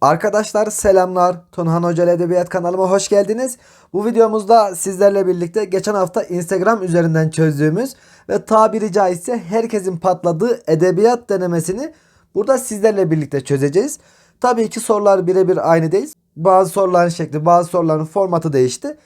Arkadaşlar selamlar. Tunhan Hoca Edebiyat kanalıma hoş geldiniz. Bu videomuzda sizlerle birlikte geçen hafta Instagram üzerinden çözdüğümüz ve tabiri caizse herkesin patladığı edebiyat denemesini burada sizlerle birlikte çözeceğiz. Tabii ki sorular birebir aynı değil. Bazı soruların şekli, bazı soruların formatı değişti.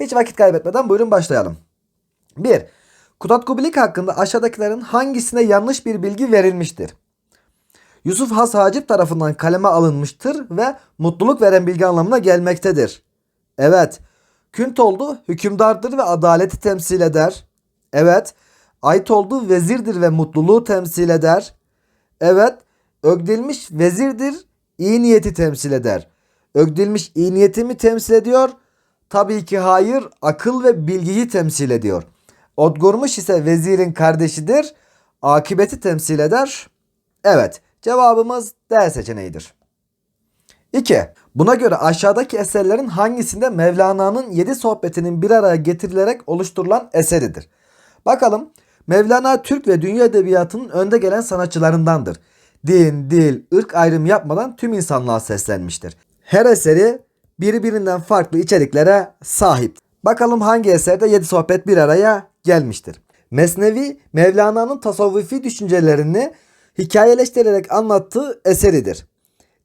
Hiç vakit kaybetmeden buyurun başlayalım. 1. Kutat Kubilik hakkında aşağıdakilerin hangisine yanlış bir bilgi verilmiştir? Yusuf Has Hacip tarafından kaleme alınmıştır ve mutluluk veren bilgi anlamına gelmektedir. Evet. Küntoldu hükümdardır ve adaleti temsil eder. Evet. Aytoldu vezirdir ve mutluluğu temsil eder. Evet. Ögdilmiş vezirdir, iyi niyeti temsil eder. Ögdilmiş iyi niyeti mi temsil ediyor? Tabii ki hayır, akıl ve bilgiyi temsil ediyor. Odgurmuş ise vezirin kardeşidir, akibeti temsil eder. Evet, cevabımız D seçeneğidir. 2. Buna göre aşağıdaki eserlerin hangisinde Mevlana'nın 7 sohbetinin bir araya getirilerek oluşturulan eseridir? Bakalım. Mevlana Türk ve dünya edebiyatının önde gelen sanatçılarındandır. Din, dil, ırk ayrımı yapmadan tüm insanlığa seslenmiştir. Her eseri birbirinden farklı içeriklere sahip. Bakalım hangi eserde 7 sohbet bir araya gelmiştir. Mesnevi, Mevlana'nın tasavvufi düşüncelerini hikayeleştirerek anlattığı eseridir.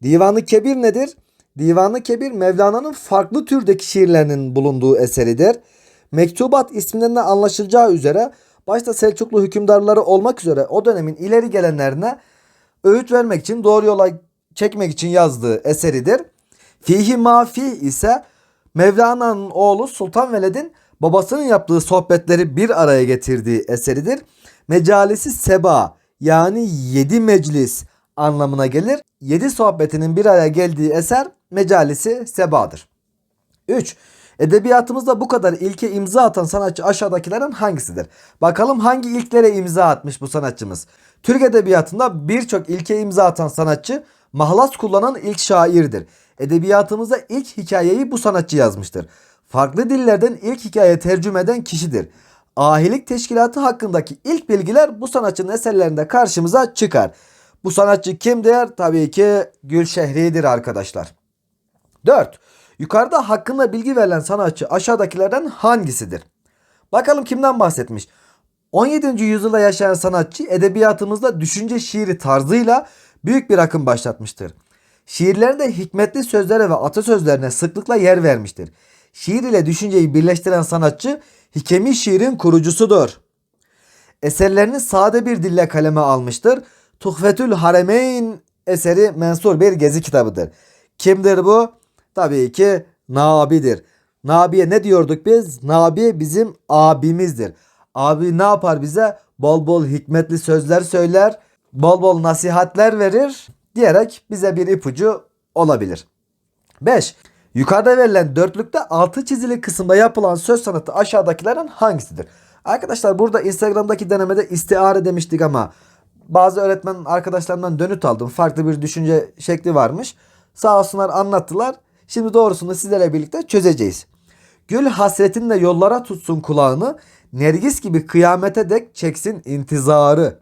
Divanı Kebir nedir? Divanı Kebir Mevlana'nın farklı türdeki şiirlerinin bulunduğu eseridir. Mektubat isminden de anlaşılacağı üzere başta Selçuklu hükümdarları olmak üzere o dönemin ileri gelenlerine öğüt vermek için doğru yola çekmek için yazdığı eseridir. Fihi Mafi ise Mevlana'nın oğlu Sultan Veled'in babasının yaptığı sohbetleri bir araya getirdiği eseridir. Mecalisi Seba yani yedi meclis anlamına gelir. Yedi sohbetinin bir araya geldiği eser Mecalisi Seba'dır. 3. Edebiyatımızda bu kadar ilke imza atan sanatçı aşağıdakilerin hangisidir? Bakalım hangi ilklere imza atmış bu sanatçımız? Türk edebiyatında birçok ilke imza atan sanatçı mahlas kullanan ilk şairdir. Edebiyatımızda ilk hikayeyi bu sanatçı yazmıştır. Farklı dillerden ilk hikaye tercüme eden kişidir. Ahilik teşkilatı hakkındaki ilk bilgiler bu sanatçının eserlerinde karşımıza çıkar. Bu sanatçı kimdir? Tabii ki Gülşehri'dir arkadaşlar. 4. Yukarıda hakkında bilgi verilen sanatçı aşağıdakilerden hangisidir? Bakalım kimden bahsetmiş? 17. yüzyılda yaşayan sanatçı edebiyatımızda düşünce şiiri tarzıyla büyük bir akım başlatmıştır. Şiirlerinde hikmetli sözlere ve atasözlerine sıklıkla yer vermiştir. Şiir ile düşünceyi birleştiren sanatçı hikemi şiirin kurucusudur. Eserlerini sade bir dille kaleme almıştır. Tuhfetül Haremeyn eseri mensur bir gezi kitabıdır. Kimdir bu? Tabii ki Nabi'dir. Nabi'ye ne diyorduk biz? Nabi bizim abimizdir. Abi ne yapar bize? Bol bol hikmetli sözler söyler, bol bol nasihatler verir diyerek bize bir ipucu olabilir. 5. Yukarıda verilen dörtlükte altı çizili kısımda yapılan söz sanatı aşağıdakilerin hangisidir? Arkadaşlar burada Instagram'daki denemede istiare demiştik ama bazı öğretmen arkadaşlarımdan dönüt aldım. Farklı bir düşünce şekli varmış. Sağ olsunlar anlattılar. Şimdi doğrusunu sizlerle birlikte çözeceğiz. Gül hasretinle yollara tutsun kulağını, nergis gibi kıyamete dek çeksin intizarı.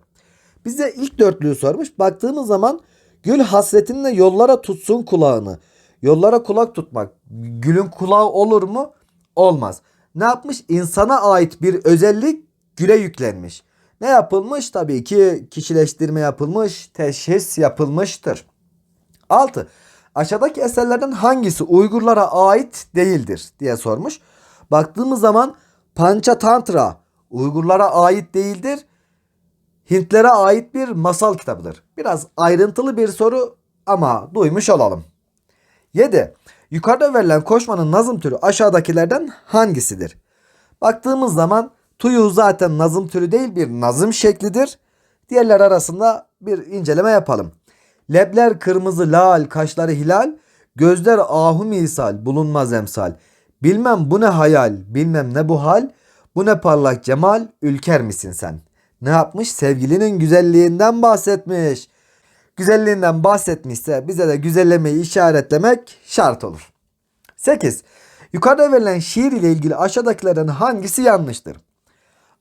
Bize ilk dörtlüğü sormuş. Baktığımız zaman gül hasretinle yollara tutsun kulağını. Yollara kulak tutmak. Gülün kulağı olur mu? Olmaz. Ne yapmış? İnsana ait bir özellik güle yüklenmiş. Ne yapılmış? Tabii ki kişileştirme yapılmış, teşhis yapılmıştır. 6. Aşağıdaki eserlerden hangisi Uygurlara ait değildir diye sormuş. Baktığımız zaman Panchatantra Uygurlara ait değildir. Hintlere ait bir masal kitabıdır. Biraz ayrıntılı bir soru ama duymuş olalım. 7. Yukarıda verilen koşmanın nazım türü aşağıdakilerden hangisidir? Baktığımız zaman tuyu zaten nazım türü değil bir nazım şeklidir. Diğerler arasında bir inceleme yapalım. Lebler kırmızı lal, kaşları hilal, gözler ahu misal, bulunmaz emsal. Bilmem bu ne hayal, bilmem ne bu hal, bu ne parlak cemal, ülker misin sen? Ne yapmış? Sevgilinin güzelliğinden bahsetmiş. Güzelliğinden bahsetmişse bize de güzellemeyi işaretlemek şart olur. 8. Yukarıda verilen şiir ile ilgili aşağıdakilerden hangisi yanlıştır?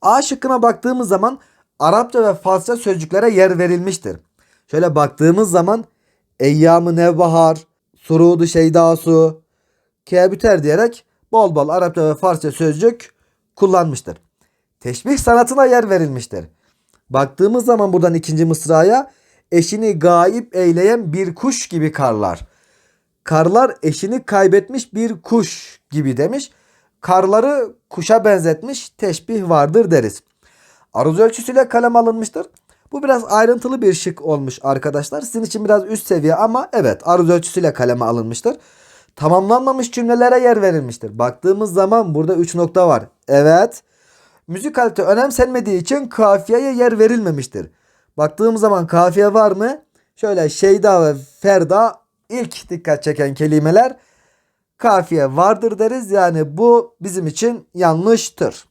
A şıkkına baktığımız zaman Arapça ve Farsça sözcüklere yer verilmiştir. Şöyle baktığımız zaman Eyyam-ı Nevbahar, Surudu Şeydasu, Kebüter diyerek bol bol Arapça ve Farsça sözcük kullanmıştır. Teşbih sanatına yer verilmiştir. Baktığımız zaman buradan ikinci mısraya eşini gayip eyleyen bir kuş gibi karlar. Karlar eşini kaybetmiş bir kuş gibi demiş. Karları kuşa benzetmiş teşbih vardır deriz. Aruz ölçüsüyle kalem alınmıştır. Bu biraz ayrıntılı bir şık olmuş arkadaşlar. Sizin için biraz üst seviye ama evet aruz ölçüsüyle kaleme alınmıştır. Tamamlanmamış cümlelere yer verilmiştir. Baktığımız zaman burada 3 nokta var. Evet. Müzikalite önemsenmediği için kafiyeye yer verilmemiştir. Baktığımız zaman kafiye var mı? Şöyle Şeyda ve Ferda ilk dikkat çeken kelimeler kafiye vardır deriz. Yani bu bizim için yanlıştır.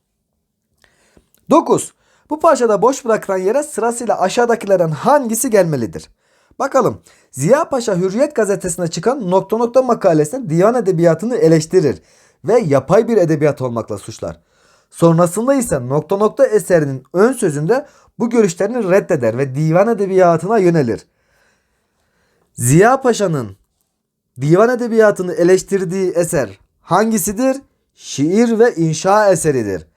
9. Bu parçada boş bırakılan yere sırasıyla aşağıdakilerden hangisi gelmelidir? Bakalım. Ziya Paşa Hürriyet gazetesine çıkan nokta nokta makalesinde divan edebiyatını eleştirir ve yapay bir edebiyat olmakla suçlar. Sonrasında ise nokta nokta eserinin ön sözünde bu görüşlerini reddeder ve divan edebiyatına yönelir. Ziya Paşa'nın divan edebiyatını eleştirdiği eser hangisidir? Şiir ve inşa eseridir.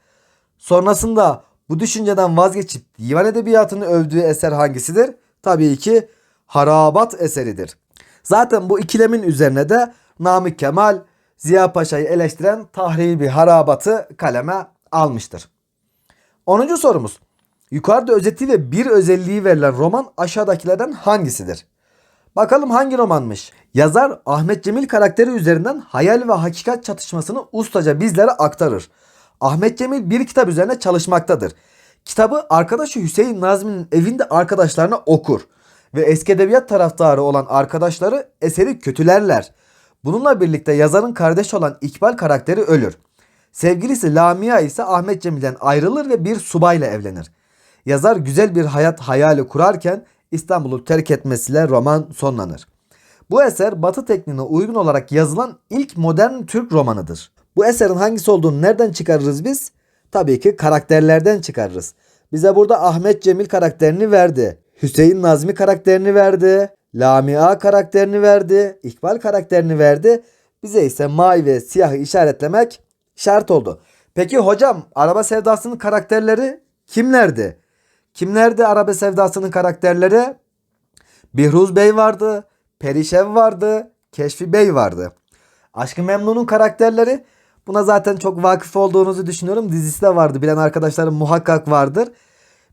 Sonrasında bu düşünceden vazgeçip divan edebiyatını övdüğü eser hangisidir? Tabii ki Harabat eseridir. Zaten bu ikilemin üzerine de Namık Kemal Ziya Paşa'yı eleştiren tahriri bir harabatı kaleme almıştır. 10. sorumuz. Yukarıda özeti ve bir özelliği verilen roman aşağıdakilerden hangisidir? Bakalım hangi romanmış? Yazar Ahmet Cemil karakteri üzerinden hayal ve hakikat çatışmasını ustaca bizlere aktarır. Ahmet Cemil bir kitap üzerine çalışmaktadır. Kitabı arkadaşı Hüseyin Nazmi'nin evinde arkadaşlarına okur ve eski edebiyat taraftarı olan arkadaşları eseri kötülerler. Bununla birlikte yazarın kardeşi olan İkbal karakteri ölür. Sevgilisi Lamia ise Ahmet Cemil'den ayrılır ve bir subayla evlenir. Yazar güzel bir hayat hayali kurarken İstanbul'u terk etmesiyle roman sonlanır. Bu eser Batı tekniğine uygun olarak yazılan ilk modern Türk romanıdır. Bu eserin hangisi olduğunu nereden çıkarırız biz? Tabii ki karakterlerden çıkarırız. Bize burada Ahmet Cemil karakterini verdi. Hüseyin Nazmi karakterini verdi. Lamia karakterini verdi. İkbal karakterini verdi. Bize ise mavi ve siyahı işaretlemek şart oldu. Peki hocam araba sevdasının karakterleri kimlerdi? Kimlerdi araba sevdasının karakterleri? Bihruz Bey vardı. Perişev vardı. Keşfi Bey vardı. Aşkı Memnun'un karakterleri buna zaten çok vakıf olduğunuzu düşünüyorum. Dizisi de vardı. Bilen arkadaşlarım muhakkak vardır.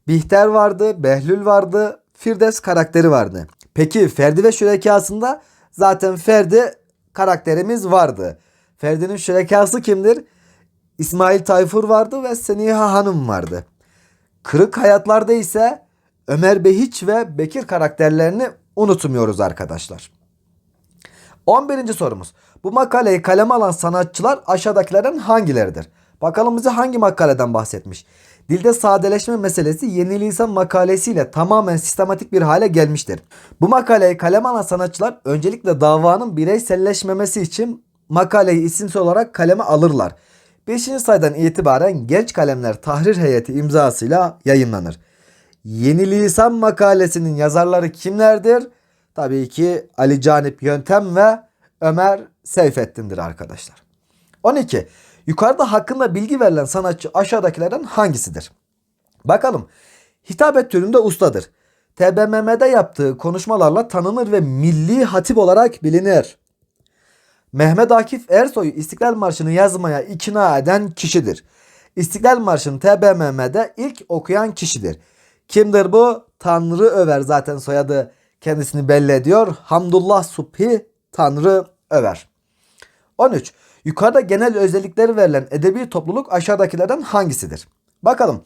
Bihter vardı. Behlül vardı. Firdevs karakteri vardı. Peki Ferdi ve Şürekası'nda zaten Ferdi karakterimiz vardı. Ferdi'nin şürekası kimdir? İsmail Tayfur vardı ve Seniha Hanım vardı. Kırık Hayatlarda ise Ömer Behiç ve Bekir karakterlerini unutmuyoruz arkadaşlar. 11. sorumuz. Bu makaleyi kaleme alan sanatçılar aşağıdakilerden hangileridir? Bakalım bize hangi makaleden bahsetmiş? Dilde sadeleşme meselesi yeni lisan makalesiyle tamamen sistematik bir hale gelmiştir. Bu makaleyi kaleme alan sanatçılar öncelikle davanın bireyselleşmemesi için makaleyi isimsiz olarak kaleme alırlar. 5. sayıdan itibaren Genç Kalemler Tahrir Heyeti imzasıyla yayınlanır. Yeni Lisan makalesinin yazarları kimlerdir? Tabii ki Ali Canip Yöntem ve Ömer Seyfettin'dir arkadaşlar. 12. Yukarıda hakkında bilgi verilen sanatçı aşağıdakilerden hangisidir? Bakalım. Hitabet türünde ustadır. TBMM'de yaptığı konuşmalarla tanınır ve milli hatip olarak bilinir. Mehmet Akif Ersoy'u İstiklal Marşı'nı yazmaya ikna eden kişidir. İstiklal Marşı'nı TBMM'de ilk okuyan kişidir. Kimdir bu? Tanrı Över zaten soyadı kendisini belli ediyor. Hamdullah Subhi Tanrı Över. 13. Yukarıda genel özellikleri verilen edebi topluluk aşağıdakilerden hangisidir? Bakalım.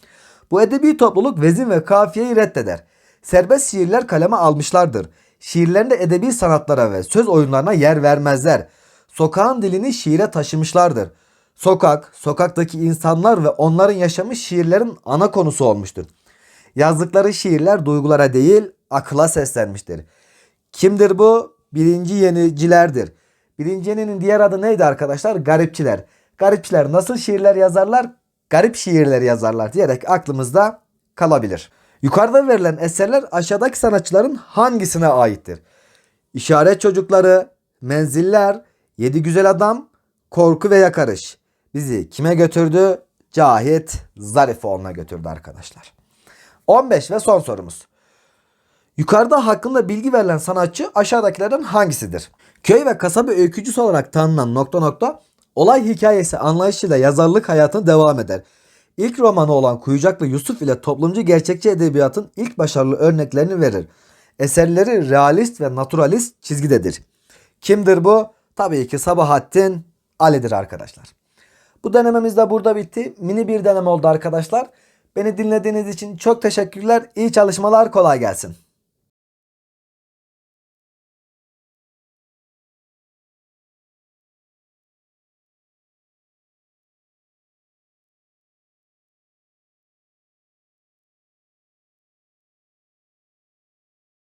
Bu edebi topluluk vezin ve kafiyeyi reddeder. Serbest şiirler kaleme almışlardır. Şiirlerinde edebi sanatlara ve söz oyunlarına yer vermezler. Sokağın dilini şiire taşımışlardır. Sokak, sokaktaki insanlar ve onların yaşamı şiirlerin ana konusu olmuştur. Yazdıkları şiirler duygulara değil akla seslenmiştir. Kimdir bu? Birinci yenicilerdir. Birinci yeninin diğer adı neydi arkadaşlar? Garipçiler. Garipçiler nasıl şiirler yazarlar? Garip şiirler yazarlar diyerek aklımızda kalabilir. Yukarıda verilen eserler aşağıdaki sanatçıların hangisine aittir? İşaret Çocukları, Menziller, Yedi Güzel Adam, Korku ve Yakarış. Bizi kime götürdü? Cahit Zarifoğlu'na götürdü arkadaşlar. 15 ve son sorumuz. Yukarıda hakkında bilgi verilen sanatçı aşağıdakilerden hangisidir? Köy ve kasaba öykücüsü olarak tanınan nokta nokta olay hikayesi anlayışıyla yazarlık hayatına devam eder. İlk romanı olan Kuyucaklı Yusuf ile toplumcu gerçekçi edebiyatın ilk başarılı örneklerini verir. Eserleri realist ve naturalist çizgidedir. Kimdir bu? Tabii ki Sabahattin Ali'dir arkadaşlar. Bu denememiz de burada bitti. Mini bir deneme oldu arkadaşlar. Beni dinlediğiniz için çok teşekkürler. İyi çalışmalar, kolay gelsin.